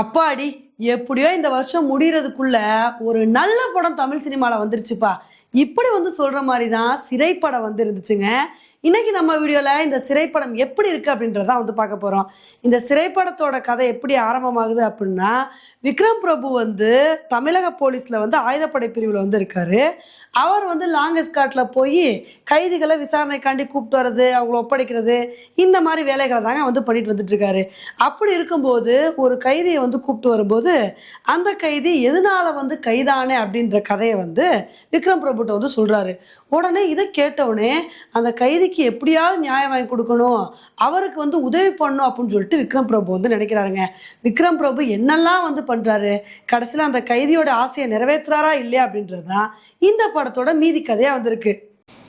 அப்பாடி எப்படியோ இந்த வருஷம் முடிகிறதுக்குள்ள ஒரு நல்ல படம் தமிழ் சினிமாவில் வந்துருச்சுப்பா. இப்படி வந்து சொல்கிற மாதிரி தான் சிறைப்படம் வந்து இருந்துச்சுங்க இன்னைக்கு நம்ம வீடியோல இந்த சிறைப்படம் எப்படி இருக்கு அப்படின்றத வந்து பார்க்க போறோம். இந்த சிறைப்படத்தோட கதை எப்படி ஆரம்பமாகுது அப்படின்னா விக்ரம் பிரபு வந்து தமிழக போலீஸ்ல வந்து ஆயுதப்படை பிரிவில் வந்து இருக்காரு. அவர் வந்து லாங் எஸ்கார்ட்ல போய் கைதிகளை விசாரணைக்காண்டி கூப்பிட்டு வர்றது அவங்கள ஒப்படைக்கிறது இந்த மாதிரி வேலைகளை தாங்க வந்து பண்ணிட்டு வந்துட்டு இருக்காரு. அப்படி இருக்கும்போது ஒரு கைதியை வந்து கூப்பிட்டு வரும்போது அந்த கைதி எதனால வந்து கைதானே அப்படின்ற கதையை வந்து விக்ரம் பிரபுட்ட வந்து சொல்றாரு. உடனே இதை கேட்டவுடனே அந்த கைதிக்கு எப்படியாவது நியாயம் வாங்கி கொடுக்கணும். அவருக்கு வந்து உதவி பண்ணணும் அப்படின்னு சொல்லிட்டு விக்ரம் பிரபு வந்து நினைக்கிறாருங்க. விக்ரம் பிரபு என்னெல்லாம் வந்து பண்றாரு? கடைசியில் அந்த கைதியோட ஆசையை நிறைவேற்றுறாரா இல்லையா அப்படின்றது தான் இந்த படத்தோட மீதி கதையா வந்திருக்கு.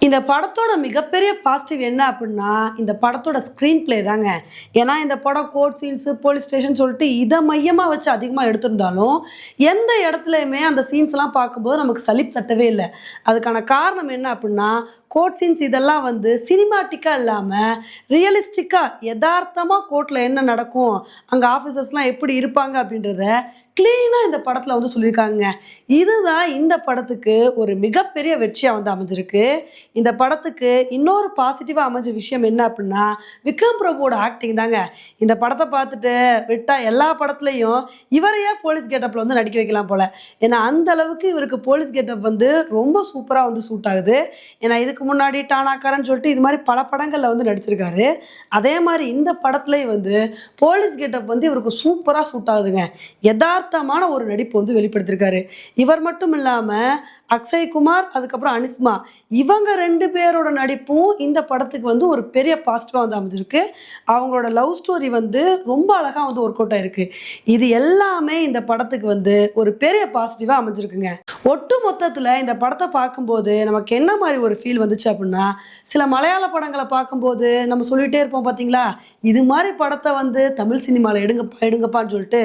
இந்த படத்தோட மிகப்பெரிய பாசிட்டிவ் என்ன அப்படின்னா இந்த படத்தோட ஸ்க்ரீன் ப்ளே தாங்க. ஏன்னா இந்த படம் கோர்ட் சீன்ஸு போலீஸ் ஸ்டேஷன் சொல்லிட்டு இதை மையமாக வச்சு அதிகமாக எடுத்திருந்தாலும் எந்த இடத்துலையுமே அந்த சீன்ஸ்லாம் பார்க்கும்போது நமக்கு சலிப்பு தட்டவே இல்லை. அதுக்கான காரணம் என்ன அப்படின்னா கோர்ட் சீன்ஸ் இதெல்லாம் வந்து சினிமாட்டிக்காக இல்லாமல் ரியலிஸ்டிக்காக யதார்த்தமாக கோர்ட்டில் என்ன நடக்கும் அங்கே ஆஃபீஸர்ஸ்லாம் எப்படி இருப்பாங்க அப்படின்றத க்ளீனாக இந்த படத்தில் வந்து சொல்லியிருக்காங்க. இதுதான் இந்த படத்துக்கு ஒரு மிகப்பெரிய வெற்றியாக வந்து அமைஞ்சிருக்கு. இந்த படத்துக்கு இன்னொரு பாசிட்டிவாக அமைஞ்ச விஷயம் என்ன அப்படின்னா விக்ரம் பிரபுவோட ஆக்டிங் தாங்க. இந்த படத்தை பார்த்துட்டு விட்டால் எல்லா படத்துலையும் இவரையே போலீஸ் கெட்டப்பில் வந்து நடிக்க வைக்கலாம் போல? ஏன்னா அந்த அளவுக்கு இவருக்கு போலீஸ் கெட்டப் வந்து ரொம்ப சூப்பராக வந்து சூட் ஆகுது. ஏன்னா இதுக்கு முன்னாடி டானாக்காரன்னு சொல்லிட்டு இது மாதிரி பல படங்களில் வந்து நடிச்சிருக்காரு. அதே மாதிரி இந்த படத்துலேயும் வந்து போலீஸ் கெட்டப் வந்து இவருக்கு சூப்பராக சூட் ஆகுதுங்க. யதார்த்தமான ஒரு நடிப்பு வந்து வெளிப்படுத்திருக்காரு. இவர் மட்டும் இல்லாமல் அக்ஷய் குமார் அதுக்கப்புறம் அனிஸ்மா இவங்க ரெண்டு பேரோட நடிப்பும் இந்த படத்துக்கு வந்து ஒரு பெரிய பாசிட்டிவாக வந்து அமைஞ்சிருக்கு. அவங்களோட லவ் ஸ்டோரி வந்து ரொம்ப அழகாக வந்து ஒர்க் அவுட் ஆயிருக்கு. இது எல்லாமே இந்த படத்துக்கு வந்து ஒரு பெரிய பாசிட்டிவாக அமைஞ்சிருக்குங்க. ஒட்டு மொத்தத்தில் இந்த படத்தை பார்க்கும்போது நமக்கு என்ன மாதிரி ஒரு ஃபீல் வந்துச்சு அப்படின்னா சில மலையாள படங்களை பார்க்கும்போது நம்ம சொல்லிகிட்டே இருப்போம் பார்த்தீங்களா இது மாதிரி படத்தை வந்து தமிழ் சினிமாவில் எடுங்கப்பா எடுங்கப்பான்னு சொல்லிட்டு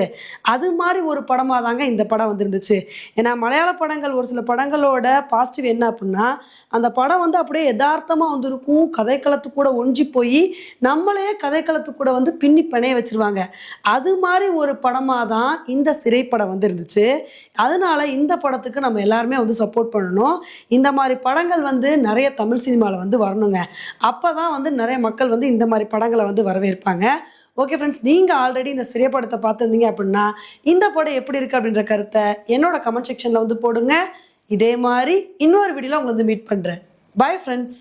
அது மாதிரி ஒரு படமாக தாங்க இந்த படம் வந்துருந்துச்சு. ஏன்னா மலையாள படங்கள் ஒரு சில படங்களோட பாசிட்டிவ் என்ன அப்படின்னா அந்த படம் வந்து அப்படியே யதார்த்தமாக வந்திருக்கும். கதைக்களத்து கூட ஒன்றி போய் நம்மளே கதைக்களத்து கூட வந்து பின்னி பிணைய வச்சிருவாங்க. அது மாதிரி ஒரு படமாக தான் இந்த சிறைப்படம் வந்து இருந்துச்சு அதனால இந்த படத்துக்கு நம்ம எல்லாருமே வந்து சப்போர்ட் பண்ணணும். இந்த மாதிரி படங்கள் வந்து நிறைய தமிழ் சினிமாவில் வந்து வரணுங்க. அப்போ தான் வந்து நிறைய மக்கள் வந்து இந்த மாதிரி படங்களை வந்து வரவேற்பாங்க. ஓகே ஃப்ரெண்ட்ஸ் நீங்கள் ஆல்ரெடி இந்த சிறிய படத்தை பார்த்துருந்தீங்க அப்படின்னா இந்த படம் எப்படி இருக்குது அப்படின்ற கருத்தை என்னோட கமெண்ட் செக்ஷனில் வந்து போடுங்க. இதே மாதிரி இன்னொரு வீடியோவில் உங்களை வந்து மீட் பண்ணுறேன் பாய் ஃப்ரெண்ட்ஸ்